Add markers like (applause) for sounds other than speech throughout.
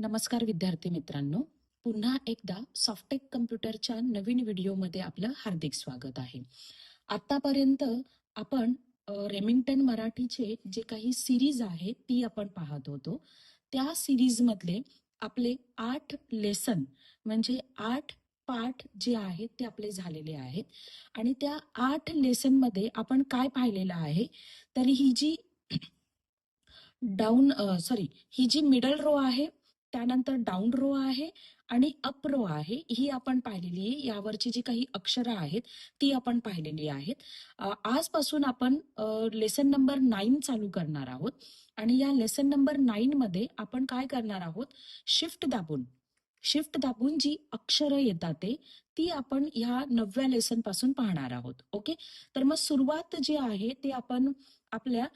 नमस्कार विद्यार्थी मित्रांनो. पुन्हा एकदा सॉफ्टेक कम्प्युटरच्या नवीन व्हिडिओमध्ये आपलं हार्दिक स्वागत आहे. आतापर्यंत आपण रेमिंग्टन मराठीचे जे काही सिरीज आहे ती आपण पाहत होतो. त्या सिरीजमधले आपले आठ लेसन म्हणजे आठ पाठ जे आहेत ते आपले झालेले आहेत. आणि त्या आठ लेसनमध्ये आपण काय पाहिलेलं आहे तर ही जी (clears throat) डाऊन सॉरी ही जी मिडल रो आहे त्यानंतर डाऊन रो आहे आणि अप रो आहे. ही आपण पाहिलेली आहे. यावरची जी काही अक्षरं आहेत ती आपण पाहिलेली आहेत. आजपासून आपण लेसन नंबर नाईन चालू करणार आहोत. आणि या लेसन नंबर नाईन मध्ये आपण काय करणार आहोत? शिफ्ट दाबून. शिफ्ट दाबून जी अक्षरं येतात ते ती आपण ह्या नवव्या लेसनपासून पाहणार आहोत. ओके तर मग सुरुवात जी आहे ते आपण आपल्या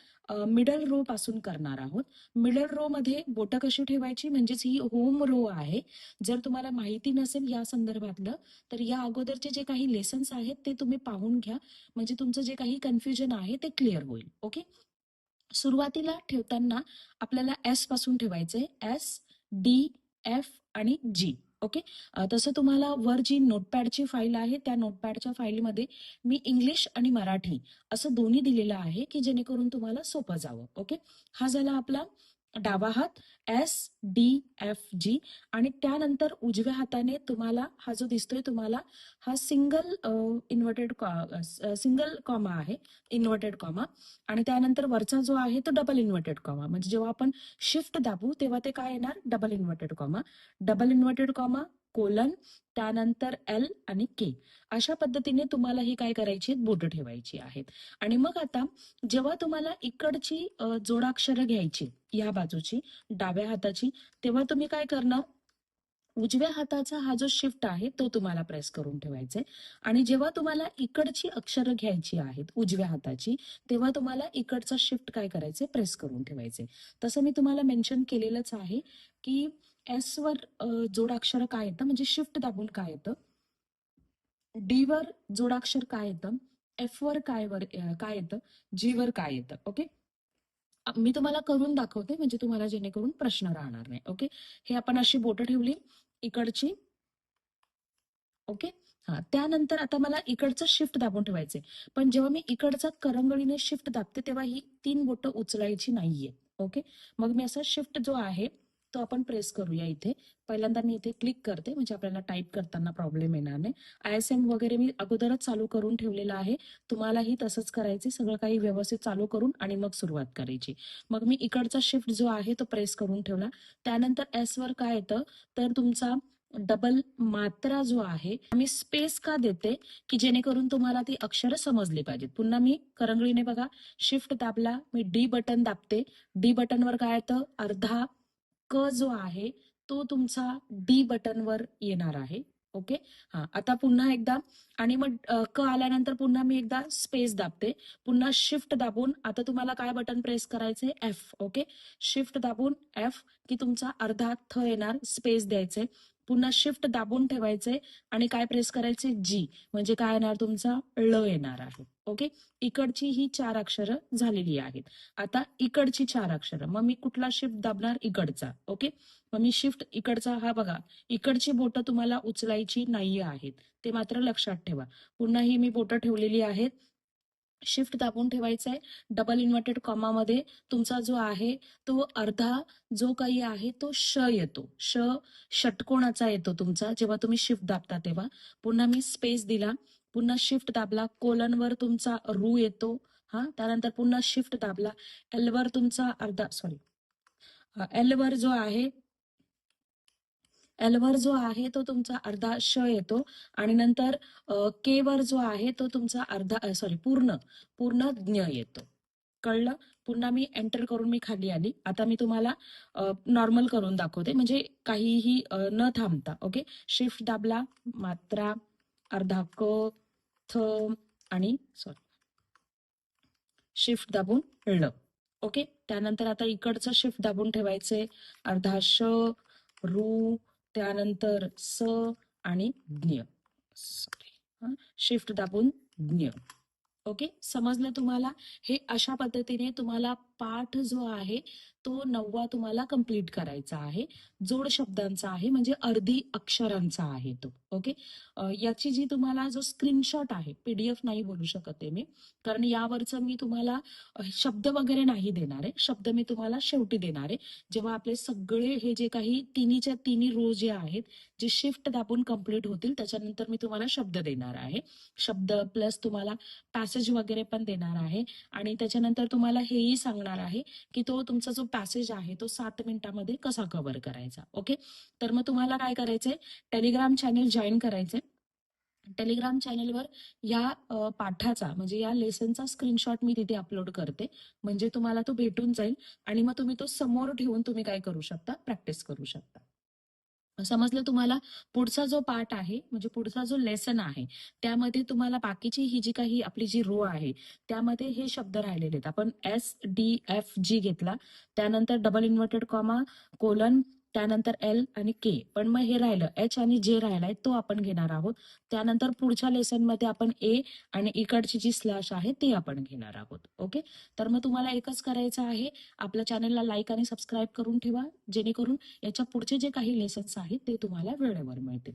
मिडल रो पासून करणार आहोत. मिडल रो मध्ये बोटं कशी ठेवायची? म्हणजेच ही होम रो आहे. जर तुम्हाला माहिती नसेल या संदर्भातलं तर या अगोदरचे जे काही लेसन्स आहेत ते तुम्ही पाहून घ्या. म्हणजे तुमचं जे काही कन्फ्युजन आहे ते क्लिअर होईल. ओके सुरुवातीला ठेवताना आपल्याला एसपासून ठेवायचंय. एस डी एफ आणि जी ओके तसं तुम्हाला वर जी नोटपॅडची फाईल आहे त्या नोटपॅडच्या फाईलमध्ये मी इंग्लिश आणि मराठी असं दोन्ही दिलेलं आहे की जेणेकरून तुम्हाला सोपं जावं ओके हा झाला आपला डावा हात एस डी एफ जी आणि त्यानंतर उजव्या हाताने तुम्हाला हा जो दिसतोय तुम्हाला हा सिंगल इन्व्हर्टेड सिंगल कॉमा आहे इन्व्हर्टेड कॉमा आणि त्यानंतर वरचा जो आहे तो डबल इन्व्हर्टेड कॉमा म्हणजे जेव्हा आपण शिफ्ट दाबू तेव्हा ते काय येणार? Double inverted comma double inverted comma colon त्यानंतर एल आणि के. अशा पद्धतीने तुम्हाला ही काय करायची बोट ठेवायची आहेत. आणि मग आता जेव्हा तुम्हाला इकडची जोडाक्षरं घ्यायची या बाजूची डाव्या हाताची तेव्हा तुम्ही काय करणार उजव्या हाताचा हा जो शिफ्ट आहे तो तुम्हाला प्रेस करून ठेवायचा आहे आणि जेव्हा तुम्हाला इकडची अक्षरं घ्यायची आहेत उजव्या हाताची तेव्हा तुम्हाला इकडचा शिफ्ट काय करायचे प्रेस करून ठेवायचे तसं मी तुम्हाला मेन्शन केलेलंच आहे की एस म्हणजे वर जोडाक्षर काय येतं? म्हणजे शिफ्ट दाबून काय येतं? डी वर जोडाक्षर काय येतं? एफ वर काय वर काय येतं? जी वर काय येतं? ओके मी तुम्हाला करून दाखवते म्हणजे तुम्हाला जेणेकरून प्रश्न राहणार नाही. ओके हे आपण अशी बोटं ठेवली इकडची. ओके हा त्यानंतर आता मला इकडचं शिफ्ट दाबून ठेवायचंय. पण जेव्हा मी इकडचा करंगळीने शिफ्ट दाबते तेव्हा ही तीन बोटं उचलायची नाहीये. ओके मग मी असा शिफ्ट जो आहे तो आपण प्रेस करूया इथे. पहिल्यांदा मी इथे क्लिक करते म्हणजे आपल्याला टाईप करताना प्रॉब्लेम येणार नाही. आय एस एम वगैरे मी अगोदरच चालू करून ठेवलेला आहे. तुम्हालाही तसंच करायचे सगळं काही व्यवस्थित चालू करून आणि मग सुरुवात करायची. मग मी इकडचा शिफ्ट जो आहे तो प्रेस करून ठेवला. त्यानंतर एस वर काय येतं? तर तुमचा डबल मात्रा जो आहे मी स्पेस का देते? की जेणेकरून तुम्हाला ती अक्षर समजली पाहिजेत. पुन्हा मी करंगळीने बघा. शिफ्ट दाबला मी डी बटन दाबते. डी बटनवर काय येतं? अर्धा क जो आहे तो तुमचा डी बटनवर येणार आहे. ओके हा आता पुन्हा एकदा आणि मग क आल्यानंतर पुन्हा मी एकदा स्पेस दाबते. पुन्हा शिफ्ट दाबून आता तुम्हाला काय बटन प्रेस करायचे एफ ओके शिफ्ट दाबून एफ की तुमचा अर्धा थ येणार स्पेस द्यायचे पुन्हा शिफ्ट दाबून ठेवायचे आणि काय प्रेस करायचे? जी म्हणजे काय येणार तुमचा? ळ येणार आहे. ओके इकडची ही चार अक्षरं झालेली आहेत. आता इकडची चार अक्षरं. मग मी कुठला शिफ्ट दाबणार? इकडचा. ओके मग मी शिफ्ट इकडचा. हा बघा. इकडची बोटं तुम्हाला उचलायची नाही आहेत. ते मात्र लक्षात ठेवा. पुन्हा ही मी बोटं ठेवलेली आहेत. शिफ्ट दाबून ठेवायचं आहे. डबल इन्व्हर्टेड कॉमामध्ये तुमचा जो आहे तो अर्धा जो काही आहे तो श येतो. श षटकोणाचा येतो तुमचा. जेव्हा तुम्ही शिफ्ट दाबता तेव्हा. पुन्हा मी स्पेस दिला. पुन्हा शिफ्ट दाबला. कोलनवर तुमचा रू येतो. हा? त्यानंतर पुन्हा शिफ्ट दाबला. एलवर तुमचा अर्धा सॉरी एलवर जो आहे एलवर जो आहे तो तुमचा अर्धा श येतो आणि नंतर के वर जो आहे तो तुमचा अर्धा सॉरी पूर्ण पूर्ण ज्ञ येतो. कळलं? पुन्हा मी एंटर करून मी खाली आली. आता मी तुम्हाला नॉर्मल करून दाखवते. म्हणजे काहीही न थांबता ओके शिफ्ट दाबला मात्रा अर्धा क थ आणि सॉरी शिफ्ट दाबून ळ ओके त्यानंतर आता इकडचं शिफ्ट दाबून ठेवायचे. अर्धा श रू त्यानंतर स आणि ज्ञ. सॉरी शिफ्ट दाबून ज्ञ. ओके समजलं तुम्हाला? हे अशा पद्धतीने तुम्हाला पाठ जो आहे तो नववा तुम्हाला कंप्लीट करायचा आहे. जोड शब्दांचा आहे म्हणजे अर्धी अक्षरांचा आहे तो. ओके याची जी तुम्हाला जो स्क्रीनशॉट आहे पीडीएफ नाही बोलू शकत आहे मी. कारण यावरचं मी तुम्हाला शब्द वगैरे नाही देणार आहे. शब्द मी तुम्हाला शेवटी देणार आहे. जेव्हा आपले सगळे हे जे काही तिन्हीच्या तिन्ही रो जे आहेत जे शिफ्ट दाबून कंप्लीट होतील त्याच्यानंतर मी तुम्हाला शब्द देणार आहे. शब्द प्लस तुम्हाला पॅसेज वगैरे पण देणार आहे. आणि त्याच्यानंतर तुम्हाला हेही सांगणार आहे की तो तुमचा जो पॅसेज आहे तो सात मिनिटामध्ये कसा कव्हर करायचा. ओके तर मग तुम्हाला काय करायचंय? टेलिग्राम चॅनेल जॉईन करायचंय. टेलिग्राम चॅनेलवर या पाठाचा म्हणजे या लेसनचा स्क्रीनशॉट मी तिथे अपलोड करते. म्हणजे तुम्हाला तो भेटून जाईल आणि मग तुम्ही तो समोर ठेवून तुम्ही काय करू शकता? प्रॅक्टिस करू शकता. समजलं तुम्हाला? पुढचा जो पार्ट आहे म्हणजे पुढचा जो लेसन आहे त्यामध्ये तुम्हाला बाकीची ही जी काही आपली जी रो आहे त्यामध्ये हे शब्द राहिलेले आहेत. आपण एस डी एफ जी घेतला त्यानंतर डबल इन्व्हर्टेड कॉमा कोलन त्यानंतर एल आणि के पण मग हे राहिलं एच आणि जे राहिलाय तो आपण घेणार आहोत. त्यानंतर पुढच्या लेसनमध्ये आपण ए आणि इकडची जी स्लॅश आहे ते आपण घेणार आहोत. ओके तर मग तुम्हाला एकच करायचं आहे आपल्या चॅनलला लाईक आणि सबस्क्राईब करून ठेवा जेणेकरून याच्या पुढचे जे काही लेसन्स आहेत ते तुम्हाला वेळेवर मिळतील.